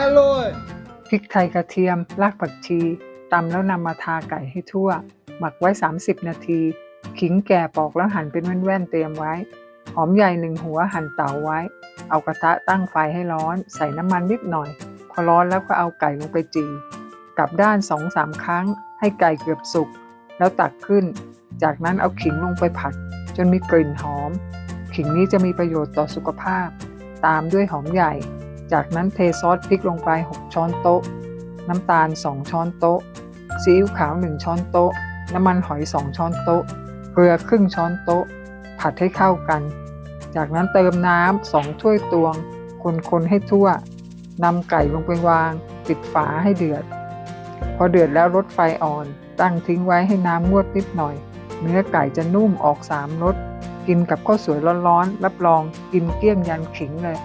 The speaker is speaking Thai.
อร่อยพริกไทยกระเทียม รากผักชีตำแล้วนำมาทาไก่ให้ทั่ว หมักไว้ 30 นาที ขิงแก่ปอกแล้วหั่นเป็นแว่นๆเตรียมไว้ หอมใหญ่หนึ่งหัวหั่นเตาไว้ เอากระทะตั้งไฟให้ร้อน ใส่น้ำมันนิดหน่อย พอร้อนแล้วก็เอาไก่ลงไปจีกลับด้าน2-3ครั้ง ให้ไก่เกือบสุก แล้วตักขึ้น จากนั้นเอาขิงลงไปผัด จนมีกลิ่นหอม ขิงนี้จะมีประโยชน์ต่อสุขภาพ ตามด้วยหอมใหญ่ จากนั้นเทซอสพริกลงไป 6 ช้อนโต๊ะ น้ำตาล 2 ช้อนโต๊ะ ซีอิ๊วขาว 1 ช้อนโต๊ะ น้ำมันหอย 2 ช้อนโต๊ะ เกลือครึ่งช้อนโต๊ะ ผัดให้เข้ากัน จากนั้นเติมน้ำ 2 ถ้วยตวง คนๆให้ทั่วนำไก่ลงไปวาง ปิดฝาให้เดือด พอเดือดแล้วลดไฟอ่อน ตั้งทิ้งไว้ให้น้ำงวดนิดหน่อย เนื้อไก่จะนุ่มออกสามรส กินกับข้าวสวยร้อนๆ รับรองกินเกลี้ยงยันขิงเลย